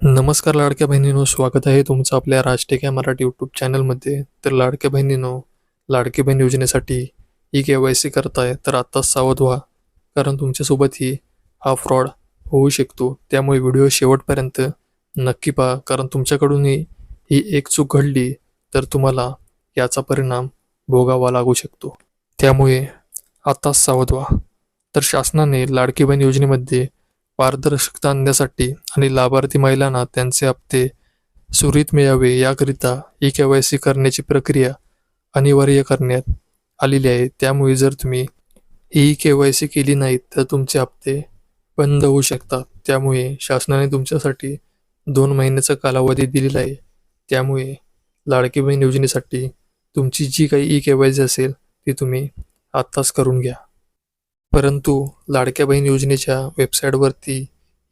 नमस्कार लाडक्या बहिणीनो स्वागत आहे तुमचं आपल्या राजटेक या मराठी यूट्यूब चॅनलमध्ये तर लाडक्या बहिणीनो लाडकी बहीण योजनेसाठी ई के वाय सी करताय तर आत्ताच सावध व्हा कारण तुमच्यासोबतही हा फ्रॉड होऊ शकतो. त्यामुळे व्हिडिओ शेवटपर्यंत नक्की पहा कारण तुमच्याकडूनही ही एक चूक घडली तर तुम्हाला याचा परिणाम भोगावा लागू शकतो. त्यामुळे आत्ताच सावध व्हा. तर शासनाने लाडकी बहीण योजनेमध्ये पारदर्शकता आणण्यासाठी आणि लाभार्थी महिलांना त्यांचे हप्ते सुरळीत मिळावे याकरिता ई के वाय सी करण्याची प्रक्रिया अनिवार्य करण्यात आलेली आहे. त्यामुळे जर तुम्ही ई के वाय सी केली नाही तर तुमचे हप्ते बंद होऊ शकतात. त्यामुळे शासनाने तुमच्यासाठी दोन महिन्याचा कालावधी दिलेला आहे. त्यामुळे लाडकी बहीण योजनेसाठी तुमची जी काही ई के वाय सी असेल ती तुम्ही आत्ताच करून घ्या. परंतु लाडक्या बहीण योजनेच्या वेबसाईटवरती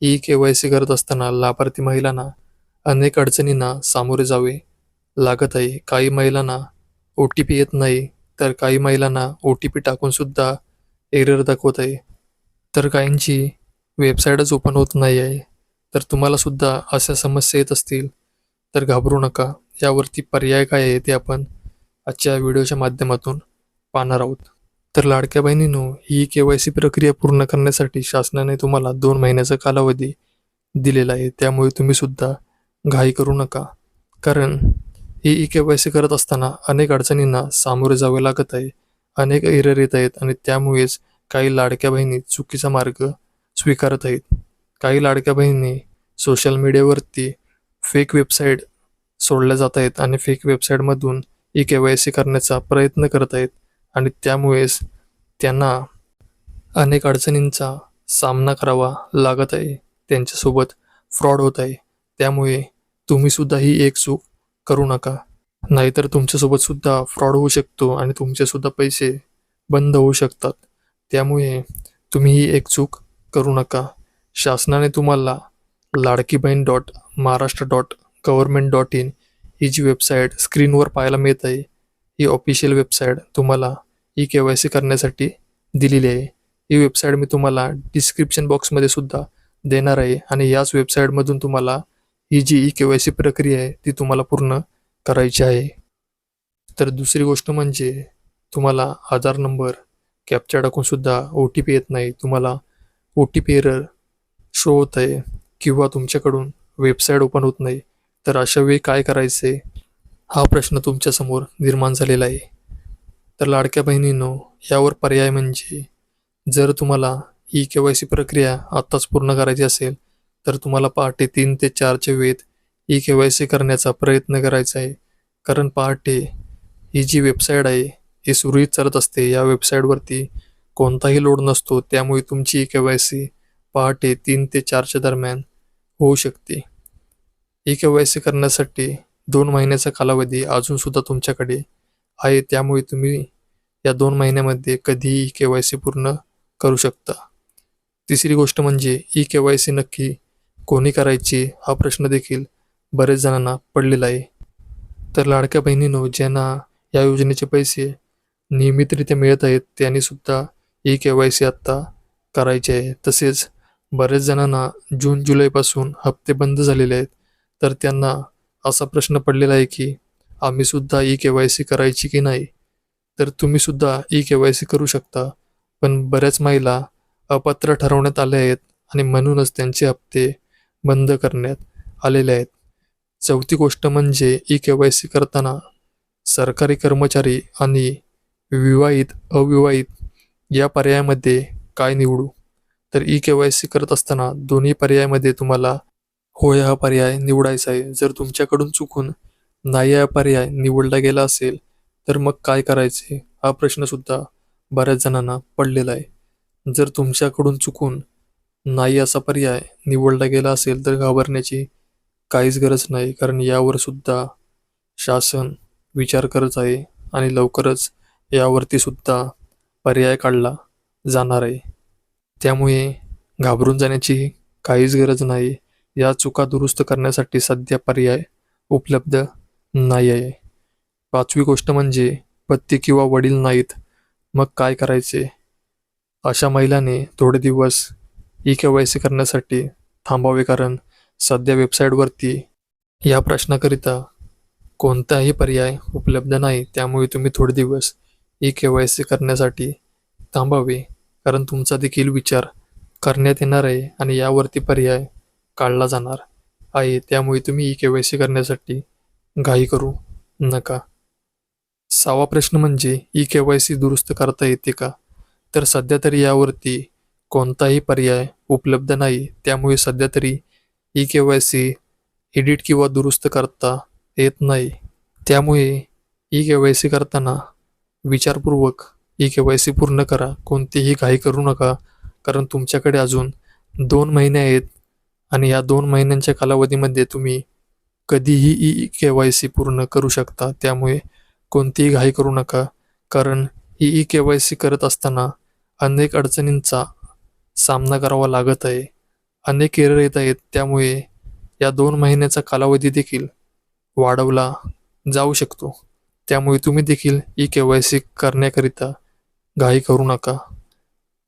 ई के वाय सी करत असताना लाभार्थी महिलांना अनेक अडचणींना सामोरे जावे लागत आहे. काही महिलांना ओ टी पी येत नाही तर काही महिलांना ओ टी पी टाकूनसुद्धा एरर दाखवत आहे. तर काहींची वेबसाईटच ओपन होत नाही आहे. तर तुम्हालासुद्धा अशा समस्या येत असतील तर घाबरू नका. यावरती पर्याय काय आहे ते आपण आजच्या व्हिडिओच्या माध्यमातून पाहणार आहोत. तर लाडक्या बहिणीनो ही के वाय सी प्रक्रिया पूर्ण करण्यासाठी शासनाने तुम्हाला दोन महिन्याचा कालावधी दिलेला आहे. त्यामुळे तुम्ही सुद्धा घाई करू नका. कारण ही ई के वाय सी करत असताना अनेक अडचणींना सामोरे जावे लागत आहे. अनेक एरर येत आहेत आणि त्यामुळेच काही लाडक्या बहिणी चुकीचा मार्ग स्वीकारत आहेत. काही लाडक्या बहिणी सोशल मीडियावरती फेक वेबसाईट सोडल्या जात आहेत आणि फेक वेबसाईटमधून ई के वाय सी करण्याचा प्रयत्न करत आहेत. आणि त्यामुळेच त्यांना अनेक अडचणींचा सामना करावा लागत आहे. त्यांच्यासोबत फ्रॉड होत आहे. त्यामुळे तुम्हीसुद्धा ही एक चूक करू नका. नाहीतर तुमच्यासोबतसुद्धा फ्रॉड होऊ शकतो आणि तुमचेसुद्धा पैसे बंद होऊ शकतात. त्यामुळे तुम्ही ही एक चूक करू नका. शासनाने तुम्हाला Ladki Bahin dot Maharashtra dot government dot in ही जी वेबसाईट स्क्रीनवर पाहायला मिळत आहे. ही ऑफिशियल वेबसाईट तुम्हाला ई के वाय सी करण्यासाठी दिलेली आहे. ही वेबसाईट मी तुम्हाला डिस्क्रिप्शन बॉक्समध्ये सुद्धा देणार आहे आणि याच वेबसाईटमधून तुम्हाला ही जी ई के वाय सी प्रक्रिया आहे ती तुम्हाला पूर्ण करायची आहे. तर दुसरी गोष्ट म्हणजे तुम्हाला आधार नंबर कॅपच्या टाकूनसुद्धा ओ टी पी येत नाही. तुम्हाला O T P error show होत आहे किंवा तुमच्याकडून वेबसाईट ओपन होत नाही. तर अशा वेळी काय करायचे हा प्रश्न तुमच्यासमोर निर्माण झालेला आहे. तर लाडक्या बहिणींनो यावर पर्याय म्हणजे जर तुम्हाला ई के वाय सी प्रक्रिया आत्ताच पूर्ण करायची असेल तर तुम्हाला पहाटे तीन ते चारच्या वेळेत ई के वाय सी करण्याचा प्रयत्न करायचा आहे. कारण पहाटे ही जी वेबसाईट आहे ही सुरळीत चालत असते. या वेबसाईटवरती कोणताही लोड नसतो त्यामुळे तुमची ई के वाय सी पहाटे तीन ते चारच्या दरम्यान होऊ शकते. ई के वाय सी करण्यासाठी दोन महिन्याचा कालावधी अजूनसुद्धा तुमच्याकडे आहे त्यामुळे तुम्ही या दोन महिन्यामध्ये कधीही के वाय सी पूर्ण करू शकता. तिसरी गोष्ट म्हणजे ई के वाय सी नक्की कोणी करायची हा प्रश्न देखील बरेच जणांना पडलेला आहे. तर लाडक्या बहिणीनो ज्यांना या योजनेचे पैसे नियमितरित्या मिळत आहेत त्यांनी सुद्धा ई के वाय सी आत्ता करायची आहे. तसेच बरेच जणांना जून जुलैपासून हप्ते बंद झालेले आहेत. तर त्यांना असा प्रश्न पडलेला आहे की आम्ही सुद्धा ई के वाय सी करायची की नाही तर तुम्ही सुद्धा ई के वाय सी करू शकता. पण बऱ्याच महिला अपात्र ठरवण्यात आल्या आहेत आणि म्हणूनच त्यांचे हप्ते बंद करण्यात आलेले आहेत. चौथी गोष्ट म्हणजे ई के वाय सी करताना सरकारी कर्मचारी आणि विवाहित अविवाहित या पर्यायामध्ये काय निवडू? तर ई के वाय सी करत असताना दोन्ही पर्यायामध्ये तुम्हाला होय हा पर्याय निवडायचा आहे. जर तुमच्याकडून चुकून नाही हा पर्याय निवडला गेला असेल तर मग काय करायचे? हा प्रश्नसुद्धा बऱ्याच जणांना पडलेला आहे. जर तुमच्याकडून चुकून नाही असा पर्याय निवडला गेला असेल तर घाबरण्याची काहीच गरज नाही कारण यावर सुद्धा शासन विचार करत आहे आणि लवकरच यावरती सुद्धा पर्याय काढला जाणार आहे. त्यामुळे घाबरून जाण्याची काहीच गरज नाही. या चुका दुरुस्त करण्यासाठी सध्या पर्याय उपलब्ध नाही आहे. पाचवी गोष्ट म्हणजे पती किंवा वडील नाहीत मग काय करायचे? अशा महिलाने थोडे दिवस ई के वाय सी करण्यासाठी थांबावे कारण सध्या वेबसाईटवरती या प्रश्नाकरिता कोणताही पर्याय उपलब्ध नाही. त्यामुळे तुम्ही थोडे दिवस ई के वाय सी करण्यासाठी थांबावे कारण तुमचा देखील विचार करण्यात येणार आहे आणि यावरती पर्याय काढला जाणार आहे. त्यामुळे तुम्ही ई के वाय सी करण्यासाठी घाई करू नका. सहावा प्रश्न म्हणजे ई के वाय सी दुरुस्त करता येते का? तर सध्या तरी यावरती कोणताही पर्याय उपलब्ध नाही. त्यामुळे सध्या तरी E K Y C edit किंवा दुरुस्त करता येत नाही. त्यामुळे ई के वाय सी करताना विचारपूर्वक ई के वाय सी पूर्ण करा. कोणतीही घाई करू नका कारण तुमच्याकडे अजून दोन महिने आहेत आणि या दोन महिन्यांच्या कालावधीमध्ये तुम्ही कधीही ई के वाय सी पूर्ण करू शकता त्यामुळे कोणतीही घाई करू नका. कारण ही ई के वाय सी करत असताना अनेक अडचणींचा सामना करावा लागत आहे. अनेक एरर येत आहेत त्यामुळे या दोन महिन्याचा कालावधी देखील वाढवला जाऊ शकतो. त्यामुळे तुम्ही देखील ई के वाय सी करण्याकरिता घाई करू नका.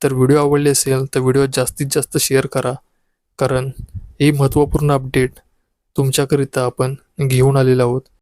तर व्हिडिओ आवडले असेल तर व्हिडिओ जास्तीत जास्त शेअर करा कारण ही महत्त्वपूर्ण अपडेट तुमच्याकरिता आपण घेऊन आलेलो आहोत.